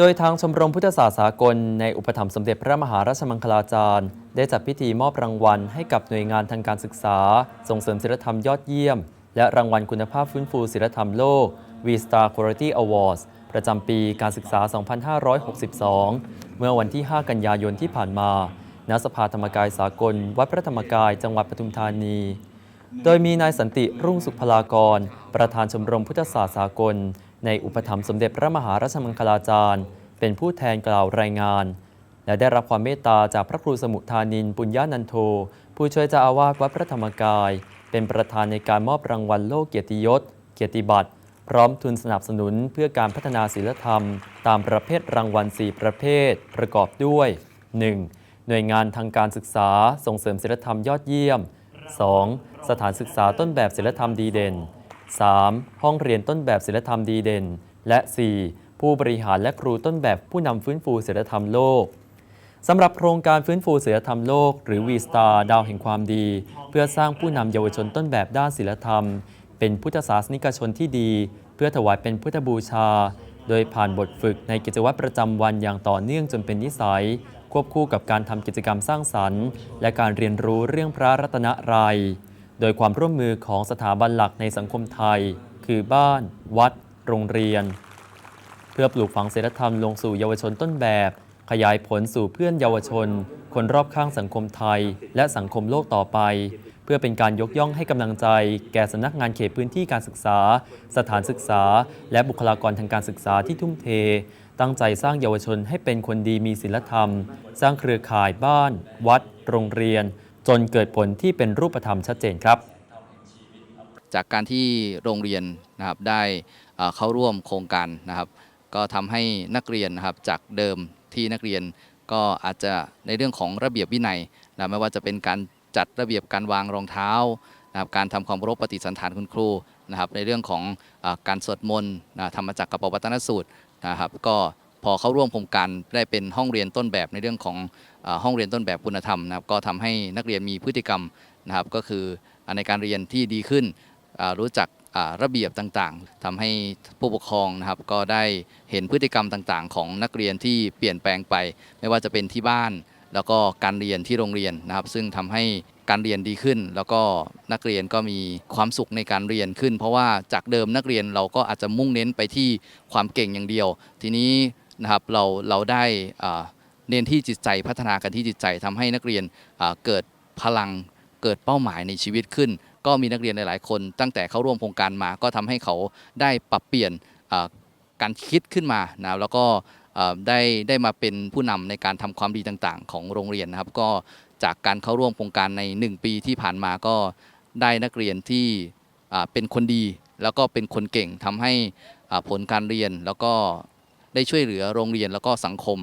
โดยทางชมรมพุทธศาสตร์สากลในอุปถัมภ์สมเด็จพระมหาราชมังคลาจารย์ ได้จัดพิธีมอบรางวัลให้กับหน่วยงานทางการศึกษา ส่งเสริมศิลธรรมยอดเยี่ยม และรางวัลคุณภาพฟื้นฟูศิลธรรมโลก V-Star Quality Awards ประจำปีการศึกษา 2562 เมื่อวันที่ 5 กันยายนที่ผ่านมา ณ สภาธรรมกายสากล วัดพระธรรมกายจังหวัดปทุมธานี โดยมีนายสันติรุ่งสุขพลากร ประธานชมรมพุทธศาสตร์สากล ในอุปถัมภ์สมเด็จพระมหาราชมังคลาจารย์ เป็นผู้แทนกล่าวรายงาน และได้รับความเมตตาจากพระครูสมุทานินปุญญานันโท ผู้ช่วยเจ้าอาวาสวัดพระธรรมกาย เป็นประธานในการมอบรางวัลโลกเกียรติยศ เกียรติบัตร พร้อมทุนสนับสนุนเพื่อการพัฒนาศิลธรรม ตามประเภทรางวัล 4 ประเภท ประกอบด้วย 1. หน่วยงานทางการศึกษาส่งเสริมศิลธรรมยอดเยี่ยม 2. สถานศึกษาต้นแบบศิลธรรมดีเด่น 3. ห้องเรียนต้นแบบศิลธรรมดีเด่น และ 4. ผู้บริหารและครูต้นแบบผู้นำฟื้นฟูศิลธรรมโลกสำหรับโครงการฟื้นฟูศิลธรรมโลก หรือ V-Star ดาวแห่งความดี เพื่อสร้างผู้นำเยาวชนต้นแบบด้านศิลธรรม เป็นพุทธศาสนิกชนที่ดี เพื่อถวายเป็นพุทธบูชา โดยผ่านบทฝึกในกิจวัตรประจำวันอย่างต่อเนื่องจนเป็นนิสัย ควบคู่กับการทำกิจกรรมสร้างสรรค์ และการเรียนรู้เรื่องพระรัตนตรัย โดยความร่วมมือของสถาบันหลักในสังคมไทย คือบ้าน วัด โรงเรียน เพื่อปลูกฝังศีลธรรมลงสู่เยาวชนต้นแบบ ขยายผลสู่เพื่อนเยาวชน คนรอบข้างสังคมไทย และสังคมโลกต่อไป เพื่อเป็นการยกย่องให้กำลังใจ แก่สำนักงานเขตพื้นที่การศึกษา สถานศึกษา และบุคลากรทางการศึกษาที่ทุ่มเท ตั้งใจสร้างเยาวชนให้เป็นคนดีมีศีลธรรม สร้างเครือข่ายบ้าน วัด โรงเรียน จนเกิดผลที่เป็นรูปธรรมชัดเจนครับ จากการที่โรงเรียนนะครับได้เข้าร่วมโครงการนะครับ ก็ทำให้นักเรียนนะครับจากเดิมที่นักเรียนก็อาจจะในเรื่องของระเบียบวินัยนะไม่ว่าจะเป็นการจัดระเบียบการวางรองเท้านะครับการทำความรพปฏิสันถานคุณครูนะครับ ในเรื่องของออการสวดมนต์นะธรรมจักรกับปวัตนสูตรนะครับ ก็ พอเข้าร่วมโครงการได้เป็นห้องเรียนต้นแบบในเรื่องของอห้องเรียนต้นแบบคุณธรรมนะครับก็ทำให้นักเรียนมีพฤติกรรมนะครับก็คือในการเรียนที่ดีขึ้นรู้จักระเบียบต่างๆทำให้ผู้ปกครองนะครับก็ได้เห็นพฤติกรรมต่างๆ ของนักเรียนที่เปลี่ยนแปลงไป ไม่ว่าจะเป็นที่บ้าน แล้วก็การเรียนที่โรงเรียนนะครับ ซึ่งทำให้การเรียนดีขึ้น แล้วก็นักเรียนก็มีความสุขในการเรียนขึ้น เพราะว่าจากเดิมนักเรียนเราก็อาจจะมุ่งเน้นไปที่ความเก่งอย่างเดียว ทีนี้ นะครับเราเราได้เน้นที่จิตใจพัฒนากันที่จิตใจทำให้นักเรียนเกิดพลังเกิดเป้าหมายในชีวิตขึ้น ก็มีนักเรียนหลายๆ คน ตั้งแต่เข้าร่วมโครงการมา ก็ทำให้เขาได้ปรับเปลี่ยนการคิดขึ้นมานะแล้วก็ได้ได้มาเป็นผู้นำในการทำความดีต่างๆ ของโรงเรียนนะครับ ก็จากการเข้าร่วมโครงการใน 1 ปีที่ผ่านมาก็ได้นักเรียนที่เป็นคนดี แล้วก็เป็นคนเก่งทำให้ผลการเรียนแล้วก็ ได้ช่วยเหลือโรงเรียนแล้วก็สังคม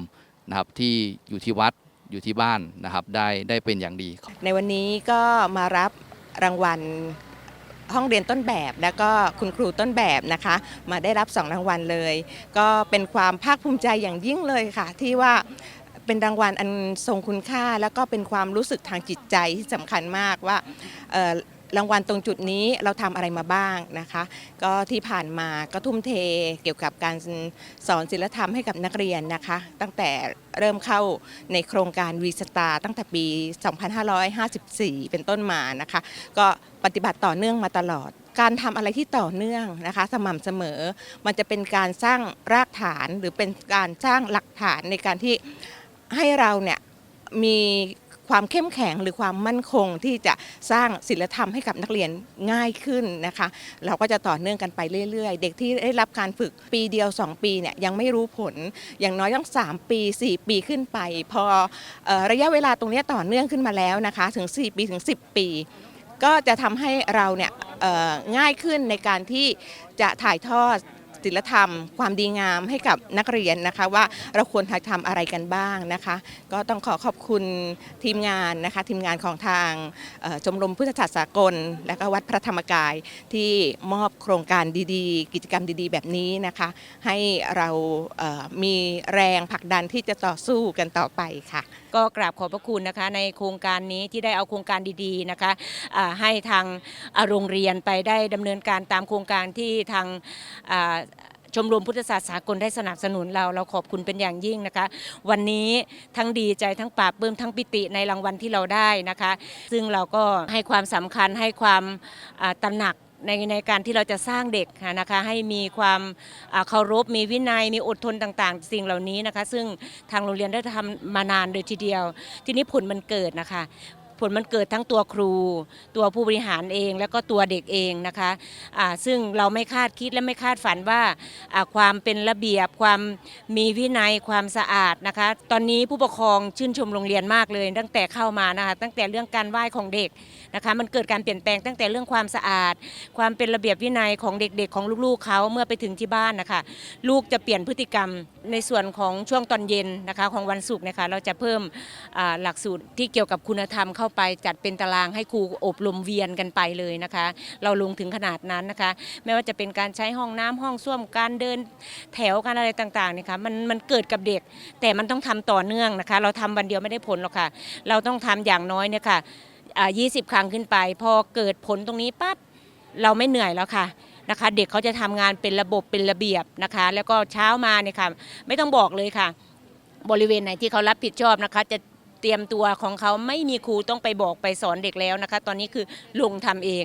นะครับที่อยู่ที่วัดอยู่ที่บ้านนะครับได้ได้เป็นอย่างดี ในวันนี้ก็มารับรางวัลห้องเรียนต้นแบบแล้วก็คุณครูต้นแบบนะคะ มาได้รับสองรางวัลเลย ก็เป็นความภาคภูมิใจอย่างยิ่งเลยค่ะ ที่ว่าเป็นรางวัลอันทรงคุณค่า แล้วก็เป็นความรู้สึกทางจิตใจที่สำคัญมากว่า รางวัลตรงจุดนี้เราทำอะไรมาบ้างนะคะ ก็ที่ผ่านมาก็ทุ่มเทเกี่ยวกับการสอนศิลธรรมให้กับนักเรียนนะคะ ตั้งแต่เริ่มเข้าในโครงการวีสตาตั้งแต่ปี 2554 เป็นต้นมานะคะ ก็ปฏิบัติต่อเนื่องมาตลอด การทำอะไรที่ต่อเนื่องนะคะ สม่ำเสมอ มันจะเป็นการสร้างรากฐานหรือเป็นการสร้างหลักฐานในการที่ให้เราเนี่ยมี ความเข้มแข็งหรือความมั่นคงที่จะสร้างศิลธรรมให้กับนักเรียนง่ายขึ้นนะคะ เราก็จะต่อเนื่องกันไปเรื่อย ๆ เด็กที่ได้รับการฝึกปีเดียว 2 ปีเนี่ยยังไม่รู้ผลอย่างน้อยต้อง 3 ปี 4 ปีขึ้นไป พอออระยะเวลาตรงนี้ต่อเนื่องขึ้นมาแล้วนะคะถึง 4 ปีถึง 10 ปี ก็จะทำให้เราเนี่ยง่ายขึ้นในการที่จะถ่ายทอด ศิลธรรม ความดีงามให้กับนักเรียนนะคะ ว่าเราควรทำอะไรกันบ้างนะคะ ก็ต้องขอขอบคุณทีมงานนะคะ ทีมงานของทางชมรมพุทธศาสตร์สากล และก็วัดพระธรรมกายที่มอบโครงการดีๆ กิจกรรมดีๆ แบบนี้นะคะ ให้เรามีแรงผลักดันที่จะต่อสู้กันต่อไปค่ะ ก็กราบขอบพระคุณนะคะในโครงการนี้ที่ได้เอาโครงการดีๆนะคะให้ทางโรงเรียนไปได้ดำเนินการตามโครงการที่ทางา ชมรมพุทธศาสตร์สากลได้สนับสนุนเรา เราขอบคุณเป็นอย่างยิ่งนะคะ วันนี้ทั้งดีใจทั้งปราบปลื้มทั้งปิติในรางวัลที่เราได้นะคะ ซึ่งเราก็ให้ความสำคัญให้ความอ่าตระหนักในในการที่เราจะสร้างเด็กนะคะให้มีความเคารพมีวินัยมีอดทนต่างๆ สิ่งเหล่านี้นะคะ ซึ่งทางโรงเรียนได้ทำมานานเลยทีเดียว ทีนี้ผลมันเกิดนะคะ ผลมันเกิดทั้งตัวครู ตัวผู้บริหารเอง แล้วก็ตัวเด็กเองนะคะอ่าซึ่งเราไม่คาดคิดและไม่คาดฝันว่าอ่าความเป็นระเบียบความมีวินัยความสะอาดนะคะ ตอนนี้ผู้ปกครองชื่นชมโรงเรียนมากเลย ตั้งแต่เข้ามานะคะตั้งแต่เรื่องการไหว้ของเด็กนะคะ มันเกิดการเปลี่ยนแปลงตั้งแต่เรื่องความสะอาด ความเป็นระเบียบวินัยของเด็กๆ ของลูกๆเขาเมื่อไปถึงที่บ้านนะคะ ลูกจะเปลี่ยนพฤติกรรม ในส่วนของช่วงตอนเย็นนะคะของวันศุกร์นะคะเราจะเพิ่มหลักสูตรที่เกี่ยวกับคุณธรรมเข้าไป จัดเป็นตารางให้ครูอบรมเวียนกันไปเลยนะคะ เราลงถึงขนาดนั้นนะคะ ไม่ว่าจะเป็นการใช้ห้องน้ำห้องส้วมการเดินแถวการอะไรต่างๆเนี่ยค่ะมันมันเกิดกับเด็ก แต่มันต้องทำต่อเนื่องนะคะ เราทำวันเดียวไม่ได้ผลหรอกค่ะ เราต้องทำอย่างน้อยเนี่ยค่ะอ่า20 ครั้งขึ้นไป พอเกิดผลตรงนี้ปั๊บเราไม่เหนื่อยแล้วค่ะ นะคะ เด็กเขาจะทำงานเป็นระบบเป็นระเบียบนะคะ แล้วก็เช้ามาเนี่ยค่ะไม่ต้องบอกเลยค่ะ บริเวณไหนที่เขารับผิดชอบนะคะ จะเตรียมตัวของเขาไม่มีครูต้องไปบอกไปสอนเด็กแล้วนะคะ ตอนนี้คือลงทำเอง